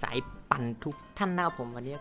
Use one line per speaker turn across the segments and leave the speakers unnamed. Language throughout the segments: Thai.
สายปั่นทุกท่านนะครับผมวันนี้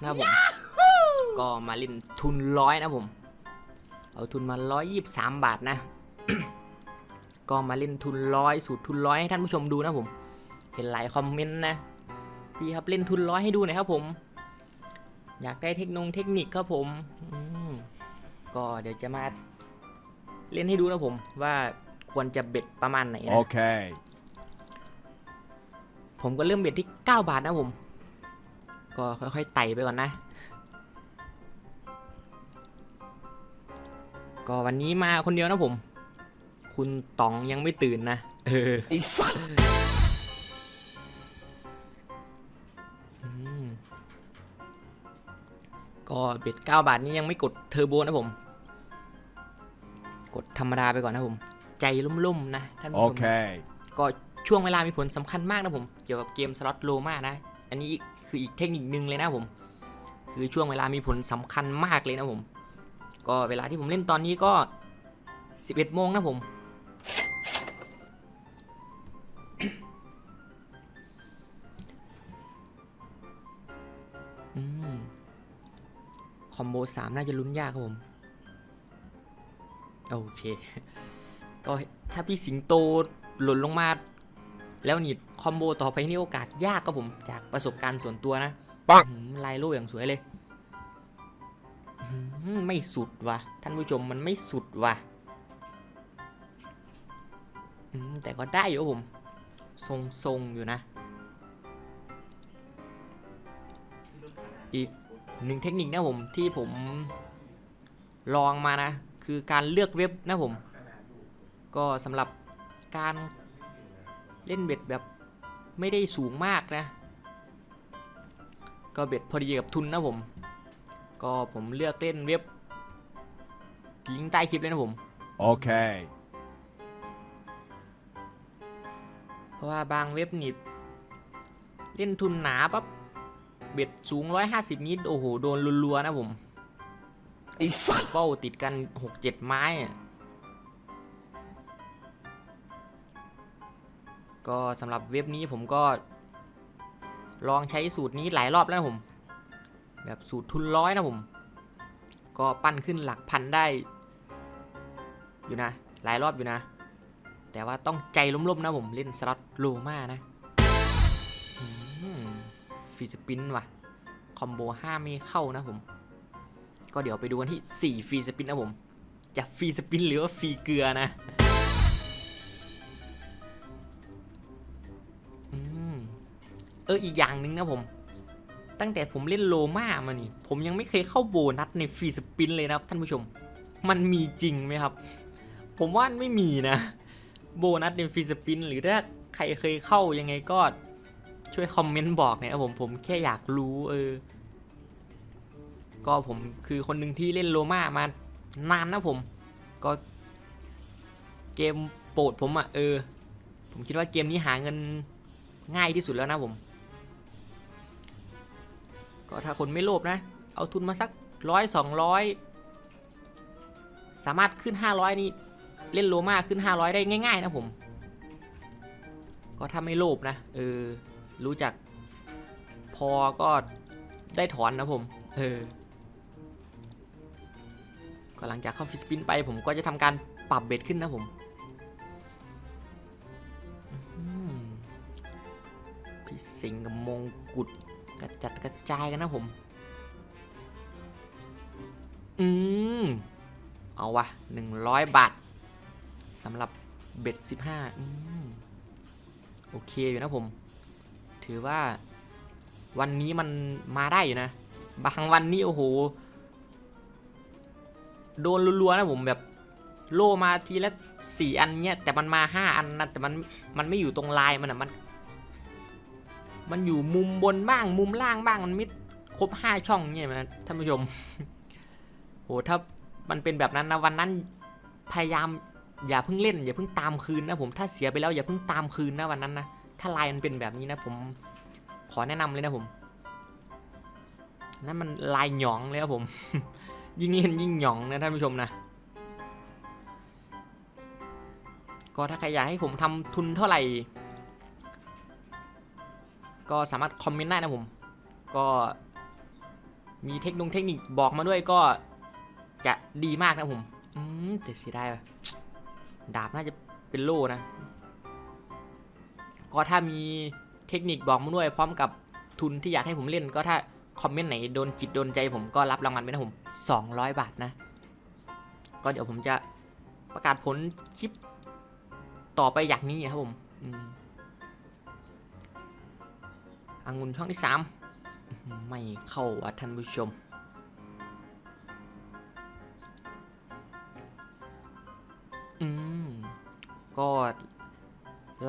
นะครับผม ก็มาเล่นทุนร้อยนะผม เอาทุนมา 123 บาทนะ ก็มาเล่นทุนร้อยสูตรทุนร้อยให้ท่านผู้ชมดูนะผม เห็นหลายคอมเมนต์นะ พี่ครับเล่นทุนร้อยให้ดูหน่อยครับผม อยากได้เทคโนงเทคนิคครับผมอืมก็เดี๋ยวจะมาเล่นให้ดูนะผมว่าควรจะเบ็ดประมาณไหนนะ
Okay.
ผมก็เริ่มเบ็ดที่ 9 บาทนะผม ก็ค่อยๆไต่ไปก่อนนะ ก็วันนี้มาคนเดียวนะผม คุณต๋องยังไม่ตื่นนะ เออ
ไอ้สัส
อืมก็เบ็ด9บาทนี้ยังไม่กดเทอร์โบนะผม กดธรรมดาไปก่อนนะผม ใจลุ่มๆนะท่านผู้ชม
Okay.
ก็ ช่วงเวลามีผลสำคัญมากนะผม เกี่ยวกับเกมสล็อตโลมานะ อันนี้คืออีกเทคนิคนึงเลยนะผม คือช่วงเวลามีผลสำคัญมากเลยนะผม ก็เวลาที่ผมเล่นตอนนี้ก็ 11โมงนะผมอืมคอมโบสามน่าจะลุ้นยากครับผม โอเค ก็ถ้าพี่สิงโตหล่นลงมา แล้วนี่คอมโบต่อไปนี่โอกาสยากครับผม จากประสบการณ์ส่วนตัวนะ
ปัง
อื้อหือลายโล่อย่างสวยเลยอื้อหือไม่สุดว่ะ ท่านผู้ชมมันไม่สุดว่ะอืมแต่ก็ได้อยู่ครับผม ทรงทรงๆอยู่นะ อีกหนึ่งเทคนิคนะผมที่ผมลองมานะ คือการเลือกเว็บนะผม ก็สำหรับการ เล่นเบ็ดแบบไม่ได้สูงมากนะ ก็เบ็ดพอดีกับทุนนะผม ก็ผมเลือกเล่นเว็บลิงก์ใต้คลิปเลยนะผม
Okay.
เพราะว่าบางเว็บนี่เล่นทุนหนาปั๊บเบ็ดสูง 150 นิด โอ้โห โดนรัวๆนะผม
ไอ้สัส
เป้าติดกัน 6-7 ไม้อะ ก็สำหรับเว็บนี้ผมก็ ลองใช้สูตรนี้หลายรอบแล้วนะผม แบบสูตรทุนร้อยนะผม ก็ปั้นขึ้นหลักพันได้ อยู่นะ หลายรอบอยู่นะ แต่ว่าต้องใจล้มๆนะผมเล่นสล็อตโลมานะฟีสปินว่ะ คอมโบ5ไม่เข้านะผม ก็เดี๋ยวไปดูกันที่ 4 ฟรีสปินนะผม จะฟรีสปินหรือว่าฟรีเกลือนะ อออีกอย่างหนึ่งนะผม ตั้งแต่ผมเล่นโลมามานี่ ผมยังไม่เคยเข้าโบนัสในฟรีสปินเลยนะครับท่านผู้ชม มันมีจริงไหมครับ ผมว่าไม่มีนะ โบนัสในฟรีสปินหรือถ้าใครเคยเข้ายังไงก็ช่วยคอมเมนต์บอกหนะครับผมผมแค่อยากรู้เออ ก็ผมคือคนหนึ่งที่เล่นโลมามานานนะผม ก็เกมโปรดผมอะ่ะเออ ผมคิดว่าเกมนี้หาเงินง่ายที่สุดแล้วนะผม ก็ถ้าคนไม่โลภนะ เอาทุนมาสักร้อยสองร้อยสามารถขึ้น 500 นี่ เล่นโลมาขึ้น 500 ได้ง่ายๆนะผม ก็ถ้าไม่โลภนะเออรู้จักพอก็ได้ถอนนะผมเออก็หลังจากเข้าฟิสปินไปผมก็จะทำการปรับเบ็ดขึ้นนะผมพี่สิงห์กับมงกุฎ กระจัดกระจายกันนะผม อืม เอาวะหนึ่งร้อยบาทสำหรับเบ็ดสิบห้าอืมโอเคอยู่นะผม ถือว่าวันนี้มันมาได้อยู่นะ บางวันนี้โอ้โห โดนรัวๆนะผมแบบโลมาทีละสี่อันเนี้ยแต่มันมาห้าอันนะแต่มันมันไม่อยู่ตรงลายมันอะมัน มันอยู่มุมบนบ้างมุมล่างบ้างมันไม่ครบห้าช่องเนี่ยนะท่านผู้ชมโหถ้ามันเป็นแบบนั้นนะวันนั้นพยายามอย่าเพิ่งเล่น อย่าเพิ่งตามคืนนะผมถ้าเสียไปแล้วอย่าเพิ่งตามคืนนะวันนั้นนะถ้าลายมันเป็นแบบนี้นะผมขอแนะนำเลยนะผม นั่นมันลายหยองเลยครับผม ยิ่งเล่นยิ่งหยองนะท่านผู้ชมนะก็ถ้าใครอยากให้ผมทำทุนเท่าไหร่ ก็สามารถคอมเมนต์ได้นะผม ก็มีเทคนิคเทคนิคบอกมาด้วยก็จะดีมากนะผมอืมแต่เสียดายดาบน่าจะเป็นโล่นะ ก็ถ้ามีเทคนิคบอกมาด้วย พร้อมกับทุนที่อยากให้ผมเล่น ก็ถ้าคอมเมนต์ไหนโดนจิตโดนใจผมก็รับรางวัลไปนะผม 200 บาทนะ ก็เดี๋ยวผมจะประกาศผลคลิปต่อไปอย่างนี้ครับผม อืม อังุนช่องที่ 3 ไม่เข้าอะท่านผู้ชม อืม ก็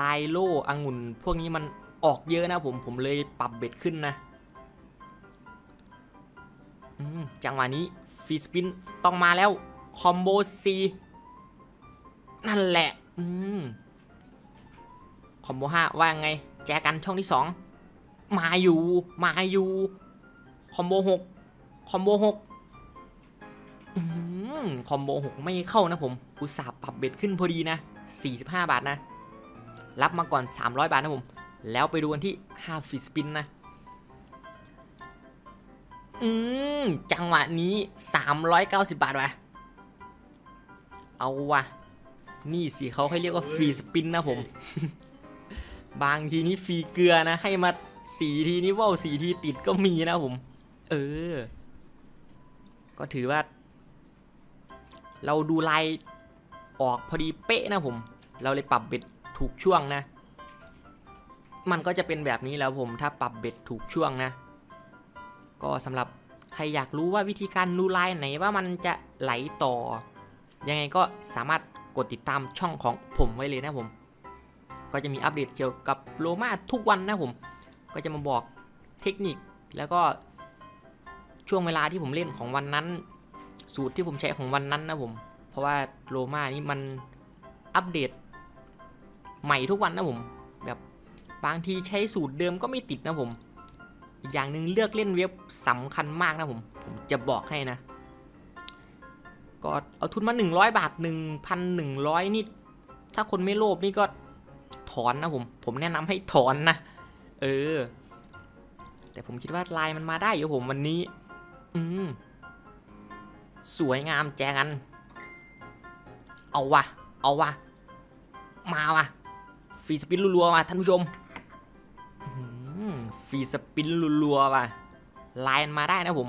ลายโล่องุ่นพวกนี้มันออกเยอะนะผม ผมเลยปรับเบ็ดขึ้นนะ อืม จังหวะนี้ฟีสปินต้องมาแล้ว คอมโบซีนั่นแหละ อืม คอมโบห้าว่าไง แจกันช่องที่สอง มาอยู่มาอยู่คอมโบหกคอมโบหกคอมโบหกไม่เข้านะผม อุตส่าห์ปรับเบ็ดขึ้นพอดีนะ 45 บาทนะ รับมาก่อน 300 บาทนะผม แล้วไปดูกันที่5ฟิสปินนะ อืม จังหวะนี้ 390 บาทว่ะเอาว่ะนี่สิเขาให้เรียกว่าฟรีสปินนะผม บางทีนี้ฟรีเกลือนะ ให้มา สีทีนี้ว่าวสีทีติดก็มีนะผม เออ ก็ถือว่า เราดูลายออกพอดีเป๊ะนะผม เราเลยปรับเบ็ดถูกช่วงนะ มันก็จะเป็นแบบนี้แล้วผมถ้าปรับเบ็ดถูกช่วงนะ ก็สำหรับใครอยากรู้ว่าวิธีการดูลายไหนว่ามันจะไหลต่อ ยังไงก็สามารถกดติดตามช่องของผมไว้เลยนะผม ก็จะมีอัปเดตเกี่ยวกับโลมาทุกวันนะผม ก็จะมาบอกเทคนิคแล้วก็ช่วงเวลาที่ผมเล่นของวันนั้น สูตรที่ผมใช้ของวันนั้นนะผม เพราะว่าโลมานี่มันอัปเดต ใหม่ทุกวันนะผม แบบบางทีใช้สูตรเดิมก็ไม่ติดนะผม อีกอย่างหนึ่งเลือกเล่นเว็บสำคัญมากนะผม ผมจะบอกให้นะ ก็เอาทุนมา 100 บาท 1,100 นี่ ถ้าคนไม่โลภนี่ก็ถอนนะผม ผมแนะนำให้ถอนนะ เออ แต่ผมคิดว่าลายมันมาได้อยู่ผมวันนี้ อืม สวยงามแจงัน เอาวะ เอาวะ มาวะฟรีสปินรัวๆมาท่านผู้ชมฟรีสปินรัวๆว่ะลายมันมาได้นะผม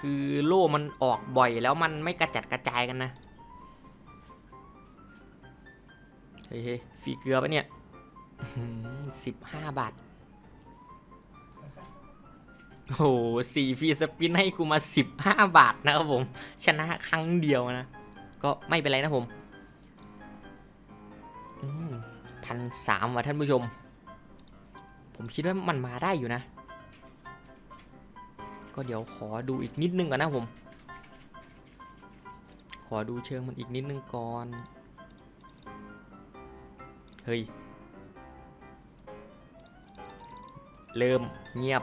คือโล่มันออกบ่อยแล้วมันไม่กระจัดกระจายกันนะ เฮ้ยฟรีเกลือปะเนี่ย สิบห้าบาทโอ้โหสี่ฟรีสปินให้กูมา15บาทนะครับผม ชนะครั้งเดียวนะ ก็ไม่เป็นไรนะผมพันสามว่ะท่านผู้ชม ผมคิดว่ามันมาได้อยู่นะ ก็เดี๋ยวขอดูอีกนิดนึงก่อนนะผม ขอดูเชิงมันอีกนิดนึงก่อน เฮ้ย เริ่มเงียบ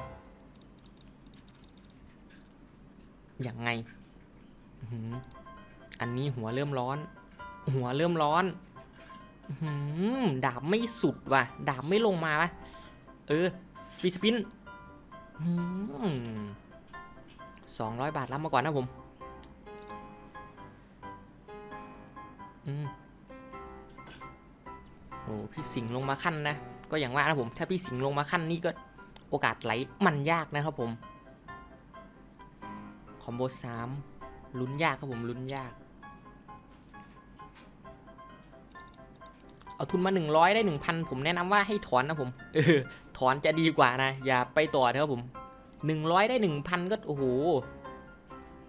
ยังไง อันนี้หัวเริ่มร้อน หัวเริ่มร้อนดาบไม่สุดว่ะ ดาบไม่ลงมาวะเออ ฟรีสปินสองร้อยบาทรับมาก่อนนะผมโอ้พี่สิงห์ลงมาขั้นนะ ก็อย่างว่านะผม ถ้าพี่สิงห์ลงมาขั้นนี่ก็ โอกาสไหลมันยากนะครับผม คอมโบสามลุ้นยากครับผมลุ้นยาก เอาทุนมา 100 ได้ 1,000 ผมแนะนำว่าให้ถอนนะผมเออถอนจะดีกว่านะ อย่าไปต่อเถอะครับผม 100 ได้ 1,000 ก็โอ้โห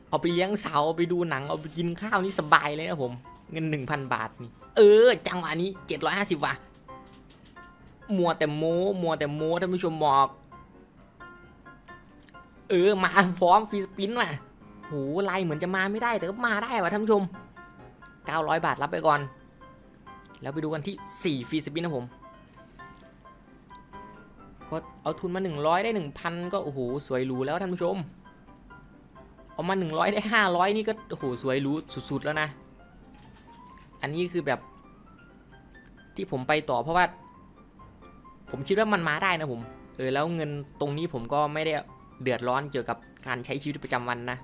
เอาไปเลี้ยงเสาเอาไปดูหนัง เอาไปกินข้าวนี่สบายเลยนะผม เงิน 1,000 บาทนี่ เออ จังหวะนี้ 750ว่ะมัวแต่โม้มัวแต่โม้ท่านผู้ชมบอก เออมาพร้อมฟรีสปินว่ะโหลายเหมือนจะมาไม่ได้แต่ก็มาได้ว่ะท่านผู้ชม 900 บาทรับไปก่อน แล้วไปดูกันที่ 4 ฟรีสปินนะผมก็เอาทุนมา 100 ได้ 1,000 ก็โอ้โหสวยหรูแล้วท่านผู้ชม เอามา 100 ได้ 500 นี่ก็โอ้โหสวยหรูสุดๆแล้วนะ อันนี้คือแบบที่ผมไปต่อเพราะว่า ผมคิดว่ามันมาได้นะผม เออแล้วเงินตรงนี้ผมก็ไม่ได้ เดือดร้อนเกี่ยวกับการใช้ชีวิตประจำวันนะ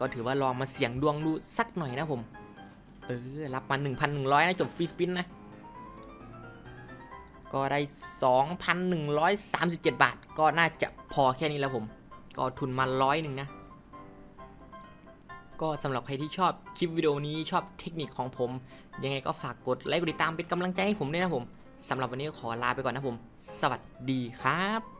ก็ถือว่าลองมาเสี่ยงดวงดูสักหน่อยนะผม เออ รับมา 1,100 นะจบฟรีสปินนะ ก็ได้ 2,137 บาท ก็น่าจะพอแค่นี้แล้วผม ก็ทุนมาร้อยหนึ่งนะ ก็สำหรับใครที่ชอบคลิปวิดีโอนี้ชอบเทคนิคของผม ยังไงก็ฝากกดไลค์กดติดตามเป็นกำลังใจให้ผมด้วยนะผมสำหรับวันนี้ขอลาไปก่อนนะผม สวัสดีครับ